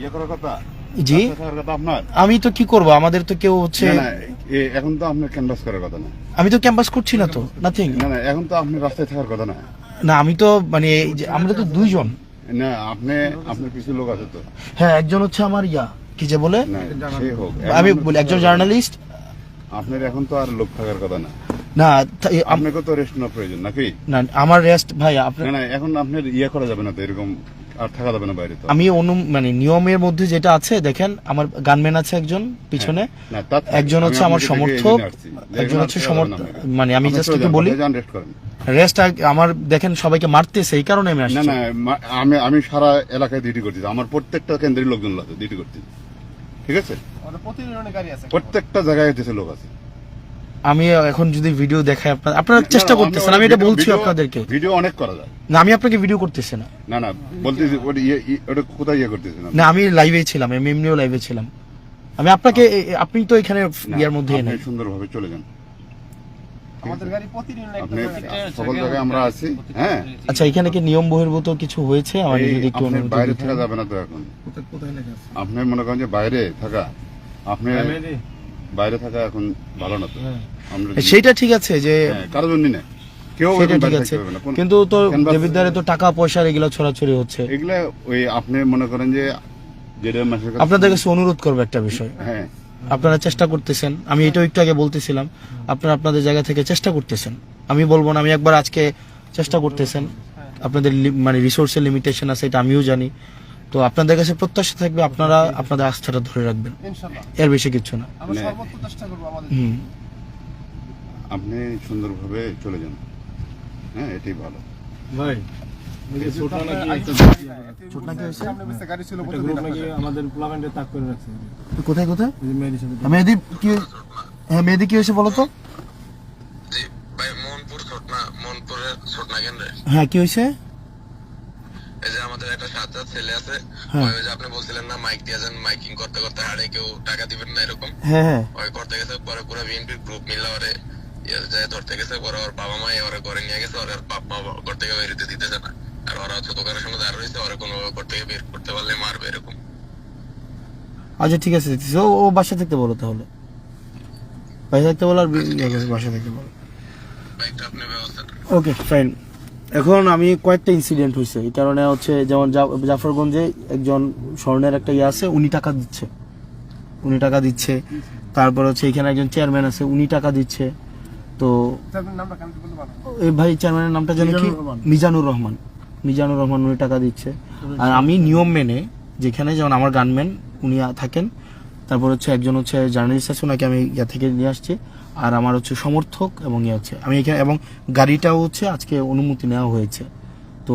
ইয়ে করার কথা? জি। আমি তো কি করব? আমাদের তো কেউ হচ্ছে এখন তো আপনার ক্যানভাস করার কথা না। আমি তো ক্যাম্পাস করছি না তো নাথিং না না এখন তো আপনি রাস্তায় থাকার কথা না। না আমি তো মানে আমরা তো দুইজন। না আপনি আপনার কিছু লোক আছে তো। হ্যাঁ একজন হচ্ছে আমার ইয়া কি যে বলে? আমি বলি একজন জার্নালিস্ট আপনার এখন তো আর লোক থাকার কথা না। না আপনাকে তো রেস্ট নেওয়া প্রয়োজন নাকি? না আমার রেস্ট ভাই আপনার না এখন আপনার ইয়ে করা যাবে না তো এরকম আর থাকা যাবে না বাইরে তো। আমি অনু মানে নিয়মের মধ্যে যেটা আছে দেখেন আমার গানম্যান আছে একজন পিছনে। না, থাক। একজন হচ্ছে আমার সমর্থক। একজন হচ্ছে সমর্থক না। মানে আমি জাস্ট একটু বলি? রেস্ট আমার দেখেন সবাইকে মারতেছে এই কারণে আমি না আসছি। না মা- আমি আমি সারা এলাকায় ডিউটি করতেছি। আমার প্রত্যেকটা কেন্দ্রের লোকজন আছে ডিউটি করতেছি। ঠিক আছে? প্রত্যেকটা জায়গায় হচ্ছে লোক আছে। আমি এখন যদি ভিডিও দেখাই আপনার আপনারা চেষ্টা না, না, করতেছেন আমি এটা বলছি আপনাদেরকে। ভিডিও অনেক করা যায়। না আমি আপনাকে ভিডিও করতেছি না। না না বলতেছি ওটা ইয়ে ওটা কোথায় ইয়ে করতেছি না না আমি লাইভে ছিলাম আমি এমনিও লাইভে ছিলাম। আমি আপনাকে আপনি তো এখানে ইয়ার মধ্যে নেই। সুন্দরভাবে চলে যান। আমাদের গাড়ি প্রতিদিন সকল জায়গায় আমরা আছি হ্যাঁ? আচ্ছা এখানে কি নিয়ম বহির্ভূত কিছু হয়েছে? আমার যদি একটু অনুমতি বাইরে থাকা যাবে না তো এখন। আপনি মনে করেন যে বাইরে থাকা আপনি বাইরে থাকা এখন ভালো না তো। আমরা সেইটা ঠিক আছে যে হ্যাঁ, কারোর জন্য না। সেটা ঠিক আছে। কিন্তু তো দেবিদ্বারে তো টাকা পয়সার এগুলো ছড়াছড়ি হচ্ছে। এগুলা ওই আপনি মনে করেন যে আপনাদের কাছে অনুরোধ করব একটা বিষয়। হ্যাঁ। আপনারা চেষ্টা করতেছেন। আমি এটাও একটু আগে বলতেছিলাম আপনারা আপনাদের জায়গা থেকে চেষ্টা করতেছেন। আমি বলব না আমি একবার আজকে চেষ্টা করতেছেন। আপনাদের লি- মানে রিসোর্সের লিমিটেশন আছে এটা আমিও জানি। তো আপনাদের কাছে প্রত্যাশা থাকবে আপনারা আপনাদের আস্থাটা ধরে রাখবেন। এর বেশি কিছু না। আমরা না। সর্বোচ্চ চেষ্টা করব আমাদের। হুম। আপনি সুন্দরভাবে চলে যান। হ্যাঁ এটাই ভালো। ভাই। আমাদের কোথায় কোথায়? মেহেদি কি হ্যাঁ মেহেদি কি হয়েছে বলো তো? হ্যাঁ কি হয়েছে? একটা সাতটা ছেলে আছে হ্যাঁ। ওই যে আপনি বলছিলেন না মাইক দিয়ে যান মাইকিং করতে করতে হারে কেউ টাকা দিবেন না এরকম। হ্যাঁ হ্যাঁ। ওই করতে গেছে পরে পুরো বিএনপির গ্রুপ মিলে ওরে। ধরতে গেছে পরে ওর বাবা মা ওরে করে নিয়ে গেছে ওর বাপ মা ঘর থেকে বের হতে দিতেছে না। আর ওরা দোকানের সামনে দাঁড় রয়েছে ওরা কোনো ঘর থেকে বের করতে পারলে মারবে এরকম। আচ্ছা ঠিক আছে। ও ও বাসা থাকতে বলো তাহলে। বাসা থাকতে বলো আর ইয়ে বাসা থাকতে বলো। Okay fine. এখন আমি কয়েকটা ইনসিডেন্ট হয়েছে এই কারণে হচ্ছে যেমন জাফরগঞ্জে একজন স্বর্ণের একটা ইয়ে আছে উনি টাকা দিচ্ছে। উনি টাকা দিচ্ছে। তারপর হচ্ছে এখানে একজন চেয়ারম্যান আছে উনি টাকা দিচ্ছে। তো এই ভাই চেয়ারম্যানের নামটা জানি কি? মিজানুর রহমান। মিজানুর রহমান। উনি টাকা দিচ্ছে। আর আমি নিয়ম মেনে যেখানে যেমন আমার গানম্যান উনি থাকেন। তারপর হচ্ছে একজন হচ্ছে জার্নালিস্ট আছে ওনাকে আমি ইয়া থেকে নিয়ে আসছি। আর আমার হচ্ছে সমর্থক এবং ইয়ে হচ্ছে। আমি এখানে এবং গাড়িটাও হচ্ছে আজকে অনুমতি নেওয়া হয়েছে। তো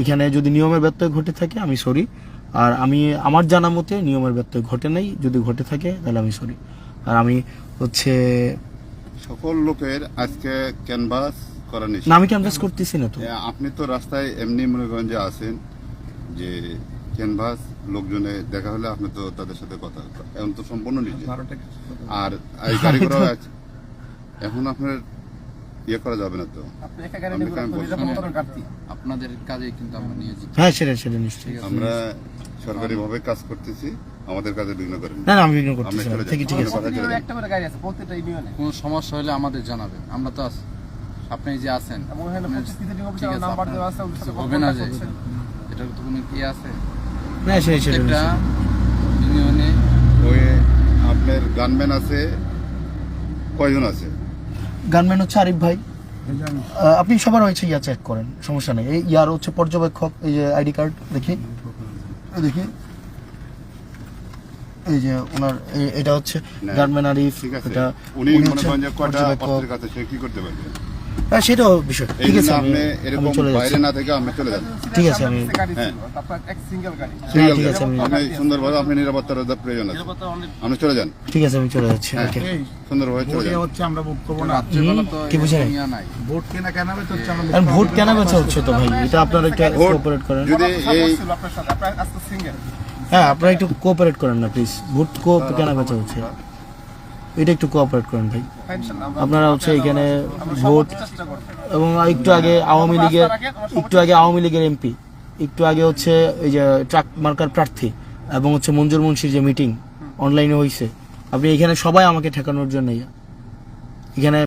এখানে যদি নিয়মের ব্যত্যয় ঘটে থাকে আমি সরি আর আমি আমার জানা মতে নিয়মের ব্যত্যয় ঘটে নাই। যদি ঘটে থাকে তাহলে আমি সরি আর আমি হচ্ছে সকল লোকের আজকে ক্যানভাস করা নিষেধ। আমি ক্যানভাস করতেছি না তো। আপনি তো রাস্তায় এমনি মনে করেন যে আছেন যে ক্যানভাস লোকজনে দেখা হলে আপনি তো তাদের সাথে কথা এখন তো সম্পূর্ণ নিজে আর এই গাড়িগুলো আছে। এখন আপনার ইয়ে করা যাবে না তো। গাড়ি আপনাদের কাজে কিন্তু আমরা নিয়েছি হ্যাঁ সেটা সেটা নিশ্চয়ই। আমরা সরকারি ভাবে কাজ করতেছি। আমাদের কাজে বিঘ্ন করেন না না আমি বিঘ্ন আপনি করতেছি না ঠিক ঠিক আছে। একটা করে গাড়ি আছে প্রত্যেকটা ইউনিয়নে কোনো সমস্যা হলে আমাদের জানাবেন। আমরা তো আছি। আপনি যে আছেন ঠিক আছে, নাম্বার দেওয়া আছে কিছু হবে না যে। এটার তো কোনো কি আছে? না সেটা সেটা একটা ইউনিয়নে ওই আপনার গানম্যান আছে কয়জন আছে? গানম্যান হচ্ছে আরিফ ভাই। আপনি সবার হয়েছে ইয়া চেক করেন সমস্যা নেই। এই ইয়ার হচ্ছে পর্যবেক্ষক এই যে আইডি কার্ড দেখি। দেখি। এই যে ওনার এই- এটা হচ্ছে আরিফ এটা উনি মনে করেন যে কয়টা। কাছে সে কি করতে পারবে হ্যাঁ সেটাও বিষয়। ঠিক আছে আপনি এরকম বাইরে না থেকে আপনি চলে যান। ঠিক আছে, আমি- হ্যাঁ। ছিল তারপর এক সিঙ্গেল গাড়ি। হ্যাঁ, ঠিক আছে, আমি- আপনি সুন্দরভাবে আপনি নিরাপত্তার প্রয়োজন আছে। আপনি চলে যান। ঠিক আছে আমি চলে যাচ্ছি হ্যাঁ ওকে। সুন্দরভাবে চলে যান। হচ্ছে আমরা বুক করব না রাত্রেবেলা তো কি ভোট কেনা কেন হবে তো হচ্ছে আমরা আর ভোট কেন বেচা হচ্ছে তো ভাই এটা আপনারা একটু কোঅপারেট করেন। যদি এই আপনার সাথে আপনার আজকে সিঙ্গেল হ্যাঁ আপনারা একটু কোঅপারেট করেন না প্লিজ ভোট কো কেন বেচা হচ্ছে এটা একটু কোঅপারেট করেন ভাই আপনারা হচ্ছে এখানে ভোট এবং একটু আগে আওয়ামী লীগের একটু আগে আওয়ামী লীগের এমপি একটু আগে হচ্ছে এই যে ট্রাক মার্কার প্রার্থী এবং হচ্ছে মঞ্জুর মুন্সির যে মিটিং অনলাইনে হয়েছে আপনি এখানে সবাই আমাকে ঠেকানোর জন্য এখানে